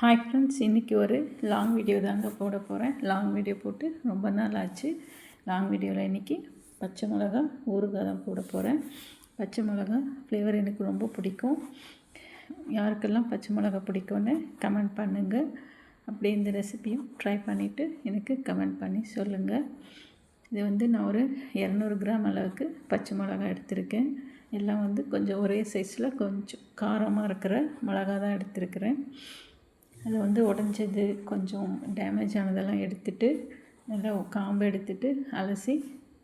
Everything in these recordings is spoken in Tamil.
ஹாய் ஃப்ரெண்ட்ஸ் இன்றைக்கி ஒரு லாங் வீடியோ தாங்க போட போகிறேன் லாங் வீடியோ போட்டு ரொம்ப நாள் ஆச்சு. லாங் வீடியோவில் இன்றைக்கி பச்சை மிளகா ஊறுகாய் தான் போட போகிறேன் பச்சை மிளகா ஃப்ளேவர் எனக்கு ரொம்ப பிடிக்கும். யாருக்கெல்லாம் பச்சை மிளகா பிடிக்கும்னு கமெண்ட் பண்ணுங்கள் அப்படியே இந்த ரெசிபியும் ட்ரை பண்ணிவிட்டு எனக்கு கமெண்ட் பண்ணி சொல்லுங்கள் இது வந்து நான் ஒரு இரநூறு கிராம் அளவுக்கு பச்சை மிளகா எடுத்திருக்கேன். எல்லாம் வந்து கொஞ்சம் ஒரே சைஸில் கொஞ்சம் காரமாக இருக்கிற மிளகா தான் எடுத்திருக்கிறேன். அதை வந்து உடஞ்சது கொஞ்சம் டேமேஜ் ஆனதெல்லாம் எடுத்துட்டு நல்லா காம்பு எடுத்துட்டு அலசி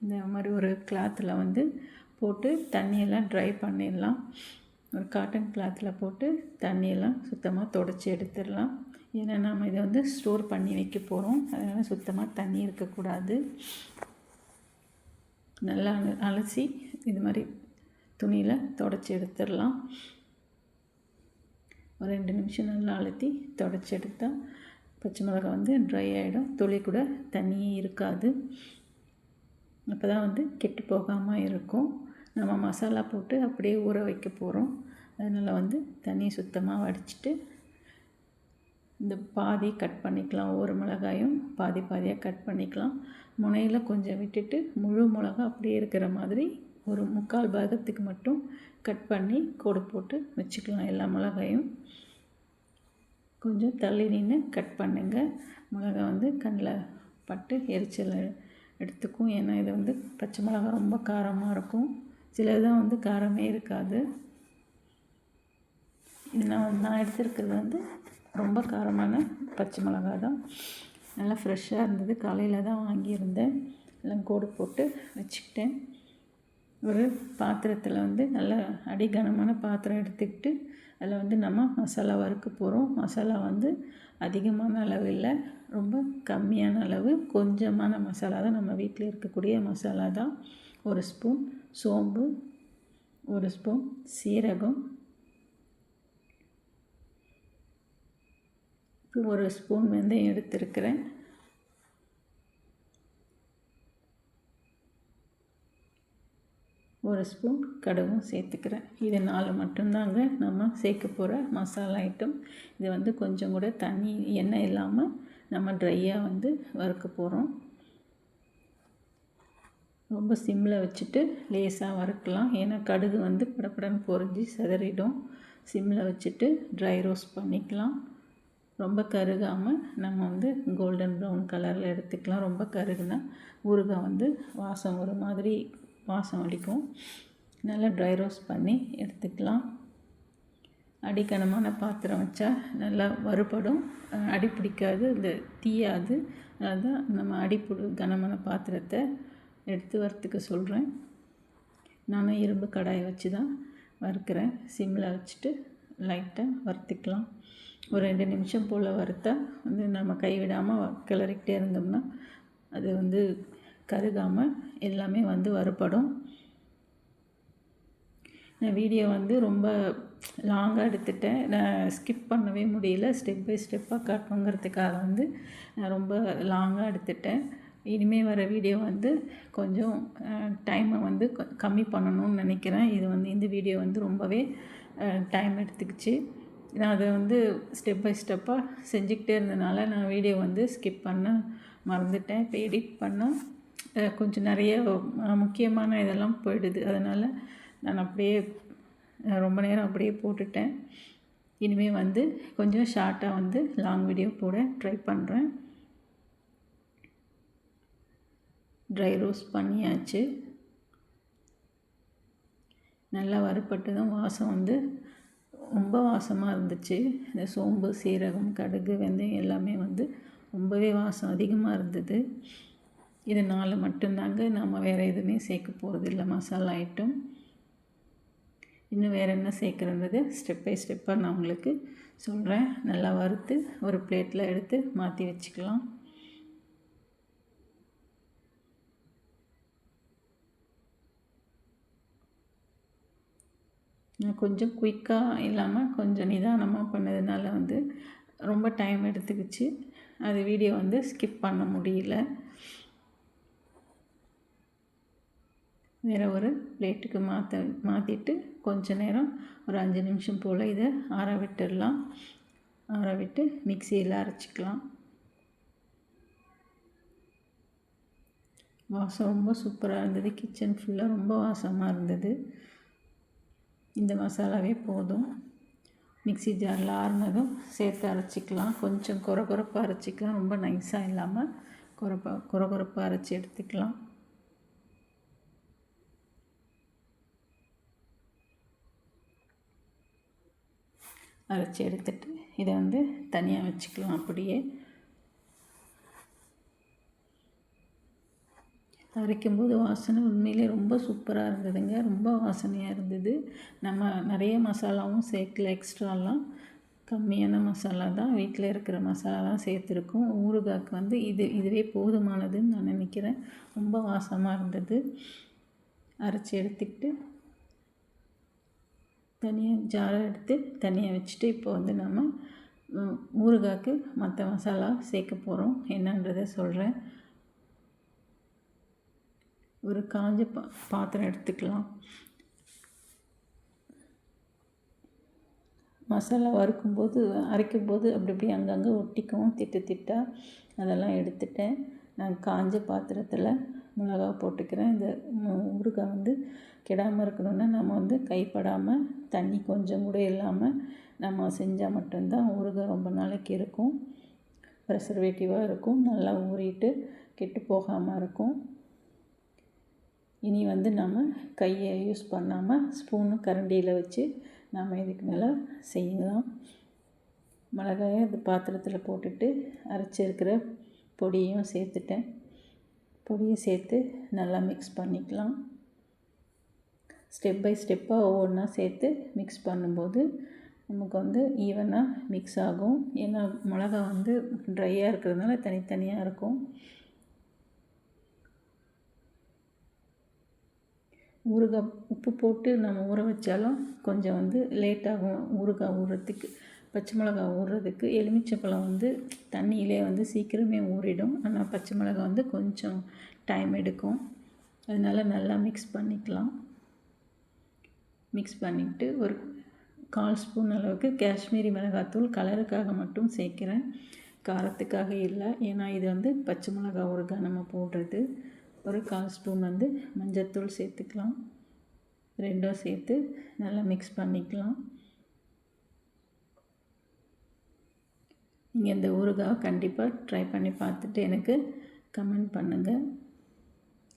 இந்த மாதிரி ஒரு கிளாத்தில் வந்து போட்டு தண்ணியெல்லாம் ட்ரை பண்ணிடலாம். ஒரு காட்டன் கிளாத்தில் போட்டு தண்ணியெல்லாம் சுத்தமாக தொடச்சி எடுத்துடலாம். ஏன்னா நம்ம இதை வந்து ஸ்டோர் பண்ணி வைக்க போகிறோம் அதனால் சுத்தமாக தண்ணி இருக்கக்கூடாது. நல்லா அலசி இது மாதிரி துணியில் தொடச்சி எடுத்துடலாம். ஒரு ரெண்டு நிமிஷம் நல்லா அழுத்தி தொடச்சி எடுத்தால் பச்சை மிளகா வந்து ட்ரை ஆகிடும் துளி கூட தண்ணியே இருக்காது. அப்போ தான் வந்து கெட்டு போகாமல் இருக்கும். நம்ம மசாலா போட்டு அப்படியே ஊற வைக்க போகிறோம் அதனால் வந்து தண்ணியை சுத்தமாக வடிச்சிட்டு இந்த பாதி கட் பண்ணிக்கலாம். ஒவ்வொரு மிளகாயும் பாதி பாதியாக கட் பண்ணிக்கலாம். முனையில் கொஞ்சம் விட்டுட்டு முழு மிளகா அப்படியே இருக்கிற மாதிரி ஒரு முக்கால் பாகத்துக்கு மட்டும் கட் பண்ணி கோடு போட்டு வச்சுக்கலாம் எல்லா மிளகாயும். கொஞ்சம் தள்ளி நின்று கட் பண்ணுங்கள் மிளகா வந்து கண்ணில் பட்டு எரிச்சல் எடுத்துக்கும். ஏன்னா இது வந்து பச்சை மிளகா ரொம்ப காரமாக இருக்கும். சிலதான் வந்து காரமே இருக்காது. நான் நான் எடுத்துருக்கிறது வந்து ரொம்ப காரமான பச்சை மிளகா தான். நல்லா ஃப்ரெஷ்ஷாக இருந்தது. காலையில் தான் வாங்கியிருந்தேன். எல்லாம் கோடு போட்டு வச்சுக்கிட்டேன். ஒரு பாத்திரத்தில் வந்து நல்லா அடிகனமான பாத்திரம் எடுத்துக்கிட்டு அதில் வந்து நம்ம மசாலா வறுக்க போகிறோம் மசாலா வந்து அதிகமான அளவு இல்லை ரொம்ப கம்மியான அளவு. கொஞ்சமான மசாலா தான் நம்ம வீட்டில் இருக்கக்கூடிய மசாலா தான். ஒரு ஸ்பூன் சோம்பு ஒரு ஸ்பூன் சீரகம் ஒரு ஸ்பூன் வெந்தயம் எடுத்திருக்கிறேன். ஒரு ஸ்பூன் கடுகும் சேர்த்துக்கிறேன். இது நாலு மட்டும்தாங்க நம்ம சேர்க்க போகிற மசாலா ஐட்டம் இது வந்து கொஞ்சம் கூட தண்ணி எண்ணெய் இல்லாமல் நம்ம ட்ரையாக வந்து வறுக்க போகிறோம் ரொம்ப சிம்மில் வச்சுட்டு லேசாக வறுக்கலாம். ஏன்னா கடுகு வந்து படப்படன்னு பொறிஞ்சி சிதறிடும். சிம்மில் வச்சுட்டு ட்ரை ரோஸ்ட் பண்ணிக்கலாம். ரொம்ப கருகாமல் நம்ம வந்து கோல்டன் ப்ரௌன் கலரில் எடுத்துக்கலாம். ரொம்ப கருகுனா ஊறுகாய் வந்து வாசம் ஒரு மாதிரி வாசம் அடிக்கும். நல்லா ட்ரை ரோஸ்ட் பண்ணி எடுத்துக்கலாம். அடிக்கனமான பாத்திரம் வச்சா நல்லா வறுபடும். அடி பிடிக்காது. இந்த தீயாது. அதுதான் நம்ம அடிப்புடு கனமான பாத்திரத்தை எடுத்து வறுத்துக்க சொல்கிறேன் நானும் இரும்பு கடாயை வச்சு தான் வறுக்கிறேன். சிம்மில் வச்சுட்டு லைட்டாக வறுத்துக்கலாம். ஒரு ரெண்டு நிமிஷம் போல் வறுத்தா வந்து நம்ம கைவிடாமல் கிளறிக்கிட்டே இருந்தோம்னா அது வந்து கருகாமல் எல்லாமே வந்து வறுபடும். நான் வீடியோ வந்து ரொம்ப லாங்காக எடுத்துட்டேன். நான் ஸ்கிப் பண்ணவே முடியல. ஸ்டெப் பை ஸ்டெப்பாக காட்டணுங்கிறதுக்காக வந்து நான் ரொம்ப லாங்காக எடுத்துட்டேன். இனிமேல் வர வீடியோ வந்து கொஞ்சம் டைமை வந்து கம்மி பண்ணணும்னு நினைக்கிறேன். இது வந்து இந்த வீடியோ வந்து ரொம்பவே டைம் எடுத்துக்கிச்சு. நான் அதை வந்து ஸ்டெப் பை ஸ்டெப்பாக செஞ்சுக்கிட்டே இருந்தனால நான் வீடியோ வந்து ஸ்கிப் பண்ண மறந்துட்டேன். இப்போ எடிட் பண்ணால் கொஞ்சம் நிறைய முக்கியமான இதெல்லாம் போயிடுது. அதனால் நான் அப்படியே ரொம்ப நேரம் அப்படியே போட்டுட்டேன். இனிமேல் வந்து கொஞ்சம் ஷார்ட்டாக வந்து லாங் வீடியோ போட ட்ரை பண்ணுறேன் ட்ரை ரோஸ்ட் பண்ணியாச்சு. நல்லா வறுப்பட்டதும் வாசம் வந்து ரொம்ப வாசமாக இருந்துச்சு. இந்த சோம்பு சீரகம் கடுகு வெந்தயம் எல்லாமே வந்து ரொம்பவே வாசம் அதிகமாக இருந்தது. இது நாலு மட்டும்தாங்க. நம்ம வேறு எதுவுமே சேர்க்க போகிறதில்ல மசாலா ஐட்டம் இன்னும் வேறு என்ன சேர்க்குறன்றது ஸ்டெப் பை ஸ்டெப்பாக நான் உங்களுக்கு சொல்கிறேன் நல்லா வறுத்து ஒரு பிளேட்டில் எடுத்து மாற்றி வச்சுக்கலாம். நான் கொஞ்சம் குயிக்காக இல்லாமல் கொஞ்சம் நிதானமாக பண்ணதுனால வந்து ரொம்ப டைம் எடுத்துக்கிச்சு. அது வீடியோ வந்து ஸ்கிப் பண்ண முடியல. வேறு ஒரு பிளேட்டுக்கு மாற்ற மாற்றிட்டு கொஞ்ச நேரம் ஒரு அஞ்சு நிமிஷம் போல் இதை ஆற விட்டுடலாம். ஆற விட்டு மிக்சியில் அரைச்சிக்கலாம். வாசம் ரொம்ப சூப்பராக இருந்தது. கிச்சன் ஃபுல்லாக ரொம்ப வாசமாக இருந்தது. இந்த மசாலாவே போதும். மிக்சி ஜாரில் ஆறுனதும் சேர்த்து அரைச்சிக்கலாம். கொஞ்சம் குறை குறைப்பாக அரைச்சிக்கலாம். ரொம்ப நைஸாக இல்லாமல் குறைப்பா குறை குறைப்பாக அரைச்சி எடுத்துக்கலாம். அரைச்சி எடுத்துட்டு இதை வந்து தனியாக வச்சுக்கலாம் அப்படியே. அரைக்கும்போது வாசனை உண்மையிலே ரொம்ப சூப்பராக இருந்ததுங்க. ரொம்ப வாசனையாக இருந்தது. நம்ம நிறைய மசாலாவும் சேர்க்கல எக்ஸ்ட்ராலாம். கம்மியான மசாலா தான். வீட்டில் இருக்கிற மசாலா தான் சேர்த்துருக்கோம். ஊறுகாய்க்கு வந்து இது இதுவே போதுமானதுன்னு நான் நினைக்கிறேன். ரொம்ப வாசமாக இருந்தது. அரைச்சி எடுத்துக்கிட்டு தனியாக ஜாரை எடுத்து தனியாக வச்சுட்டு இப்போ வந்து நம்ம ஊறுகாய்க்கு மற்ற மசாலா சேர்க்க போகிறோம் என்னன்றதை சொல்கிறேன் ஒரு காஞ்ச பா பாத்திரம் எடுத்துக்கலாம். மசாலா வறுக்கும்போது அரைக்கும்போது அப்படி இப்படி அங்கங்கே ஒட்டிக்கும் திட்டு திட்டாக அதெல்லாம் எடுத்துட்டேன். நான் காஞ்ச பாத்திரத்தில் மிளகா போட்டுக்கிறேன். இந்த ஊறுகாய் வந்து கெடாமல் இருக்கணும்னா நம்ம வந்து கைப்படாமல் தண்ணி கொஞ்சம் கூட இல்லாமல் நம்ம செஞ்சால் மட்டும்தான் ஊறுகாய் ரொம்ப நாளைக்கு இருக்கும். ப்ரெசர்வேட்டிவாக இருக்கும். நல்லா ஊறிட்டு கெட்டு போகாமல் இருக்கும். இனி வந்து நம்ம கையை யூஸ் பண்ணாமல் ஸ்பூனு கரண்டியில் வச்சு நாம் இதுக்கு மேலே செய்யலாம். மிளகாயை அந்த பாத்திரத்தில் போட்டுட்டு அரைச்சிருக்கிற பொடியும் சேர்த்துட்டேன். பொடியை சேர்த்து நல்லா மிக்ஸ் பண்ணிக்கலாம். ஸ்டெப் பை ஸ்டெப்பாக ஒவ்வொன்றா சேர்த்து மிக்ஸ் பண்ணும்போது நமக்கு வந்து ஈவனாக மிக்ஸ் ஆகும். ஏன்னா மிளகா வந்து ட்ரையாக இருக்கிறதுனால தனித்தனியாக இருக்கும். ஊறுகாய் உப்பு போட்டு நம்ம ஊற வச்சாலும் கொஞ்சம் வந்து லேட் ஆகும் ஊறுகாய் ஊறுறதுக்கு. பச்சை மிளகா ஊறுறதுக்கு எலுமிச்சைப்பழம் வந்து தண்ணியிலே வந்து சீக்கிரமே ஊறிடும். ஆனால் பச்சை மிளகா வந்து கொஞ்சம் டைம் எடுக்கும். அதனால் நல்லா மிக்ஸ் பண்ணிக்கலாம். மிக்ஸ் பண்ணிவிட்டு ஒரு கால் ஸ்பூன் அளவுக்கு காஷ்மீரி மிளகாத்தூள் கலருக்காக மட்டும் சேர்க்குறேன். காரத்துக்காக இல்லை. ஏன்னா இது வந்து பச்சை மிளகா ஊறுகாய் நம்ம போடுறது. ஒரு கால் ஸ்பூன் வந்து மஞ்சத்தூள் சேர்த்துக்கலாம். ரெண்டும் சேர்த்து நல்லா மிக்ஸ் பண்ணிக்கலாம். நீங்கள் இந்த ஊறுகாய் கண்டிப்பாக ட்ரை பண்ணி பார்த்துட்டு எனக்கு கமெண்ட் பண்ணுங்கள்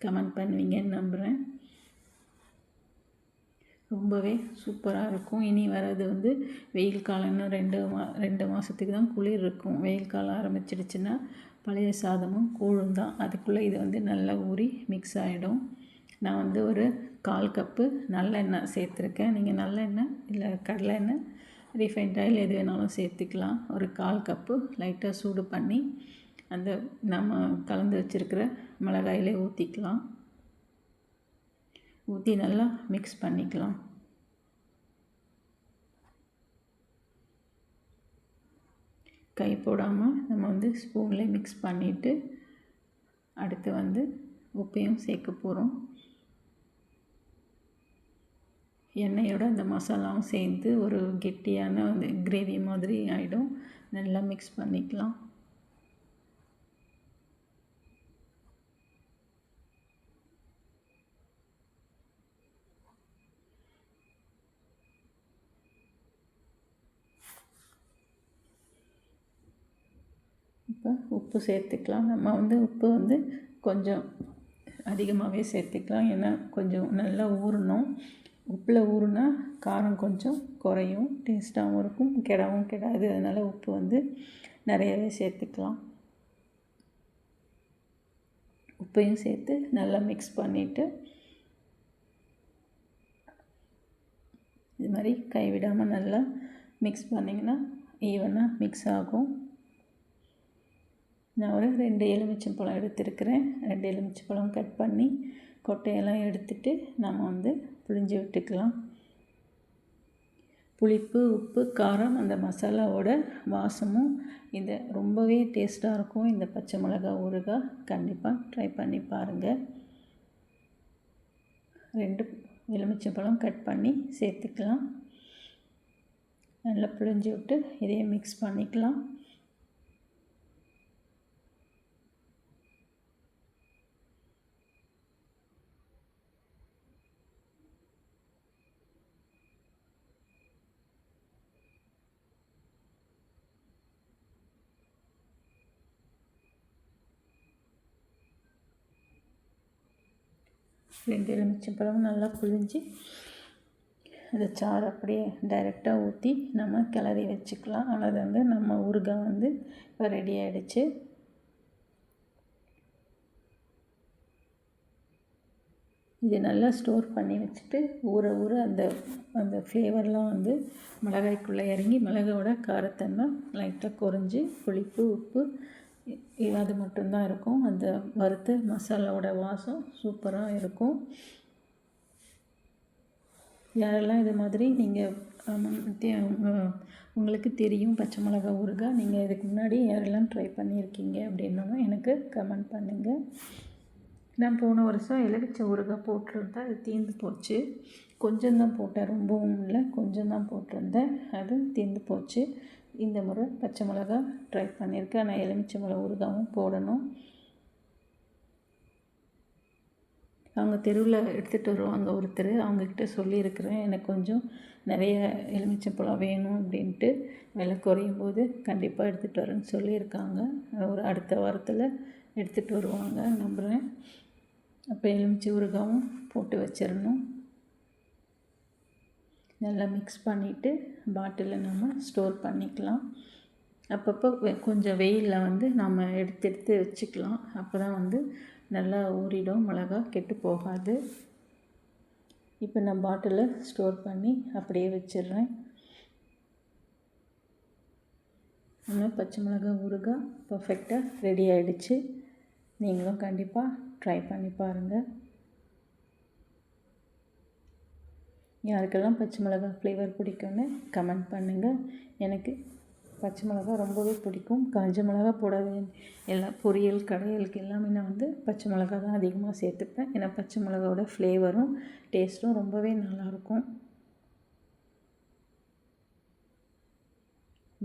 கமெண்ட் பண்ணுவீங்கன்னு நம்புகிறேன் ரொம்பவே சூப்பராக இருக்கும். இனி வர்றது வந்து வெயில் காலம்னா ரெண்டு மா ரெண்டு மாதத்துக்கு தான் குளிர் இருக்கும். வெயில் காலம் ஆரம்பிச்சிடுச்சுன்னா பழைய சாதமும் கூழும் தான். அதுக்குள்ளே இது வந்து நல்லா ஊறி மிக்ஸ் ஆகிடும் நான் வந்து ஒரு கால் கப்பு நல்லெண்ணெய் சேர்த்துருக்கேன். நீங்கள் நல்லெண்ணெய் இல்லை கடலை எண்ணெய் ரீஃபைண்ட் ஆயில் எது வேணாலும் சேர்த்துக்கலாம். ஒரு கால் கப்பு லைட்டாக சூடு பண்ணி அந்த நம்ம கலந்து வச்சுருக்கிற மிளகாயிலே ஊற்றிக்கலாம் ஊற்றி நல்லா மிக்ஸ் பண்ணிக்கலாம். கை போடாமல் நம்ம வந்து ஸ்பூனில் மிக்ஸ் பண்ணிவிட்டு அடுத்து வந்து உப்பையும் சேர்க்க போகிறோம் எண்ணெயோட அந்த மசாலாவும் சேர்ந்து ஒரு கெட்டியான அந்த கிரேவி மாதிரி ஆகிடும் நல்லா மிக்ஸ் பண்ணிக்கலாம். இப்போ உப்பு சேர்த்துக்கலாம். நம்ம வந்து உப்பு வந்து கொஞ்சம் அதிகமாகவே சேர்த்துக்கலாம். ஏன்னா கொஞ்சம் நல்லா ஊறணும். உப்பில் ஊறுனா காரம் கொஞ்சம் குறையும் டேஸ்ட்டாகவும் இருக்கும் கெடவும் கெடாது. அதனால் உப்பு வந்து நிறையவே சேர்த்துக்கலாம். உப்பையும் சேர்த்து நல்லா மிக்ஸ் பண்ணிவிட்டு இது மாதிரி கைவிடாமல் நல்லா மிக்ஸ் பண்ணிங்கன்னா ஈவனாக மிக்ஸ் ஆகும். நான் ஒரு ரெண்டு எலுமிச்சம்பழம் எடுத்துருக்கிறேன். ரெண்டு எலுமிச்சம்பழம் கட் பண்ணி கொட்டையெல்லாம் எடுத்துகிட்டு நம்ம வந்து புழிஞ்சு விட்டுக்கலாம். புளிப்பு உப்பு காரம் அந்த மசாலாவோட வாசமும் இந்த ரொம்பவே டேஸ்ட்டாக இருக்கும். இந்த பச்சை மிளகா ஊறுகாய் கண்டிப்பாக ட்ரை பண்ணி பாருங்கள் ரெண்டு எலுமிச்சம்பழம் கட் பண்ணி சேர்த்துக்கலாம். நல்லா புழிஞ்சு விட்டு இதையும் மிக்ஸ் பண்ணிக்கலாம். ரெண்டு எலுமிச்சம்பழமும் நல்லா புழிஞ்சு அந்த சாறு அப்படியே டைரெக்டாக ஊற்றி நம்ம கிளறி வச்சுக்கலாம். அது வந்து நம்ம ஊறுகாய் வந்து இப்போ ரெடி ஆகிடுச்சு இது நல்லா ஸ்டோர் பண்ணி வச்சுட்டு ஊற ஊற அந்த அந்த ஃப்ளேவர்லாம் வந்து மிளகாய்க்குள்ளே இறங்கி மிளகாயோட காரத்தன்மை லைட்டாக குறைஞ்சி புளிப்பு உப்பு அது மட்டும்தான் இருக்கும். அந்த வறுத்து மசாலாவோட வாசம் சூப்பராக இருக்கும். யாரெல்லாம் இது மாதிரி நீங்கள் உங்களுக்கு தெரியும் பச்சை மிளகா ஊறுகாய் நீங்கள் இதுக்கு முன்னாடி யாரெல்லாம் ட்ரை பண்ணியிருக்கீங்க அப்படின்னாலும் எனக்கு கமெண்ட் பண்ணுங்கள் நான் போன வருஷம் எலுமிச்சை ஊறுகாய் போட்டிருந்தேன். அது தீர்ந்து போச்சு. கொஞ்சம் தான் போட்டேன். ரொம்பவும் இல்லை கொஞ்சம் தான் போட்டிருந்தேன். அது தீர்ந்து போச்சு. இந்த முறை பச்சை மிளகா ட்ரை பண்ணியிருக்கேன். நான் எலுமிச்சை மிளகா ஊறுகாவும் போடணும். அவங்க தெருவில் எடுத்துகிட்டு வருவாங்க ஒருத்தர். அவங்கக்கிட்ட சொல்லியிருக்கிறேன். எனக்கு கொஞ்சம் நிறைய எலுமிச்சம்பழம் வேணும் அப்படின்ட்டு. விலை குறையும் போது கண்டிப்பாக எடுத்துகிட்டு வரேன்னு சொல்லியிருக்காங்க. ஒரு அடுத்த வாரத்தில் எடுத்துகிட்டு வருவாங்க. நம்புகிறேன் அப்போ எலுமிச்சை ஊறுகாவும் போட்டு வச்சிடணும். நல்லா மிக்ஸ் பண்ணிவிட்டு பாட்டிலில் நம்ம ஸ்டோர் பண்ணிக்கலாம். அப்பப்போ கொஞ்சம் வெயிலில் வந்து நம்ம எடுத்து எடுத்து வச்சுக்கலாம். அப்போ தான் வந்து நல்லா ஊறிடும் மிளகா கெட்டு போகாது. இப்போ நான் பாட்டிலில் ஸ்டோர் பண்ணி அப்படியே வச்சிடுறேன். நம்ம பச்சை மிளகா ஊறுகாய் பர்ஃபெக்டாக ரெடி ஆகிடுச்சு நீங்களும் கண்டிப்பாக ட்ரை பண்ணி பாருங்கள் யாருக்கெல்லாம் பச்சை மிளகா ஃப்ளேவர் பிடிக்கும்னு கமெண்ட் பண்ணுங்கள் எனக்கு பச்சை மிளகா ரொம்பவே பிடிக்கும். காஞ்ச மிளகா போடவே எல்லா பொரியல் கடையலுக்கு எல்லாமே நான் வந்து பச்சை மிளகா தான் அதிகமாக சேர்த்துப்பேன். ஏன்னா பச்சை மிளகாவோட ஃப்ளேவரும் டேஸ்ட்டும் ரொம்பவே நல்லாயிருக்கும்.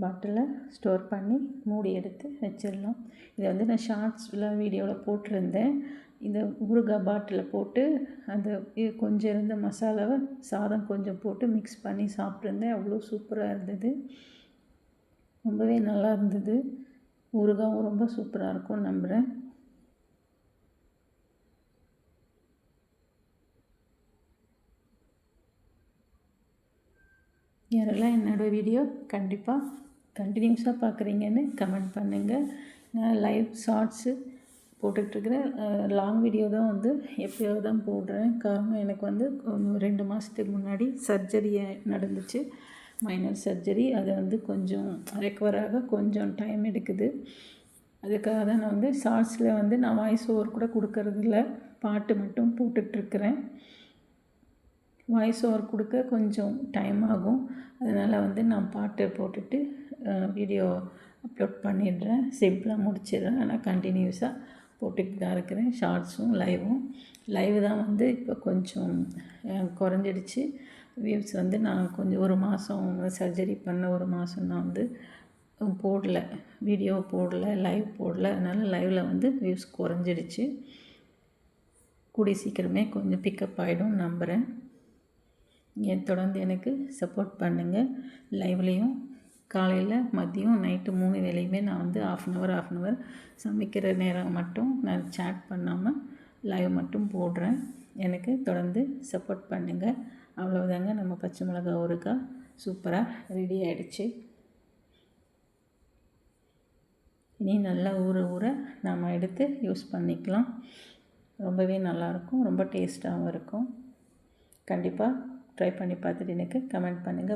பாட்டிலில் ஸ்டோர் பண்ணி மூடி எடுத்து வச்சிடலாம். இதை வந்து நான் ஷார்ட்ஸில் வீடியோவில் போட்டிருந்தேன். இந்த ஊறுகாய் பாட்டிலில் போட்டு அந்த கொஞ்சம் இருந்த மசாலாவை சாதம் கொஞ்சம் போட்டு மிக்ஸ் பண்ணி சாப்பிட்ருந்தேன் அவ்வளோ சூப்பராக இருந்தது. ரொம்பவே நல்லா இருந்தது. ஊறுகாவும் ரொம்ப சூப்பராக இருக்கும் நம்புகிறேன் யாரெல்லாம் என்னோடய வீடியோ கண்டிப்பாக கண்டினியூஸாக பார்க்குறீங்கன்னு கமெண்ட் பண்ணுங்கள் நான் லைவ் ஷார்ட்ஸு போட்டுட்ருக்கிறேன் லாங் வீடியோ தான் வந்து எப்போயோ தான் போடுறேன். காரணம் எனக்கு வந்து ரெண்டு மாதத்துக்கு முன்னாடி சர்ஜரி நடந்துச்சு. மைனர் சர்ஜரி அது வந்து கொஞ்சம் ரெக்கவராக கொஞ்சம் டைம் எடுக்குது. அதுக்காக தான் நான் வந்து ஷார்ட்ஸில் வந்து நான் வாய்ஸ் ஓவர் கூட கொடுக்கறதில்ல. பாட்டு மட்டும் போட்டுட்ருக்கிறேன் வாய்ஸ் ஓவர் கொடுக்க கொஞ்சம் டைம் ஆகும். அதனால் வந்து நான் பாட்டு போட்டுட்டு வீடியோ அப்லோட் பண்ணிடுறேன். சிம்பிளாக முடிச்சிடுறேன். ஆனால் கண்டினியூஸாக போட்டுக்கிட்டு தான் இருக்கிறேன். ஷார்ட்ஸும் லைவும் லைவ் தான் வந்து இப்போ கொஞ்சம் குறைஞ்சிடுச்சு. வியூஸ் வந்து நான் கொஞ்சம் ஒரு மாதம் சர்ஜரி பண்ண ஒரு மாதம் தான் வந்து போடல. வீடியோ போடல லைவ் போடல. அதனால் லைவில் வந்து வியூஸ் குறைஞ்சிடுச்சு. கூடிய சீக்கிரமே கொஞ்சம் பிக்கப் ஆகிடும் நம்புகிறேன் என் தொடர்ந்து எனக்கு சப்போர்ட் பண்ணுங்கள் லைவ்லேயும் காலையில் மதியம் நைட்டு மூணு வேலையுமே நான் வந்து half an hour half an hour சமைக்கிற நேரம் மட்டும் நான் சேட் பண்ணாமல் லைவ் மட்டும் போடுறேன். எனக்கு தொடர்ந்து சப்போர்ட் பண்ணுங்கள் அவ்வளோதாங்க நம்ம பச்சை மிளகா ஊறுகாய் சூப்பராக ரெடி ஆகிடுச்சு இனி நல்லா ஊற ஊற நாம் எடுத்து யூஸ் பண்ணிக்கலாம். ரொம்பவே நல்லாயிருக்கும் ரொம்ப டேஸ்ட்டாகவும் இருக்கும். கண்டிப்பாக ட்ரை பண்ணி பார்த்துட்டு எனக்கு கமெண்ட் பண்ணுங்கள்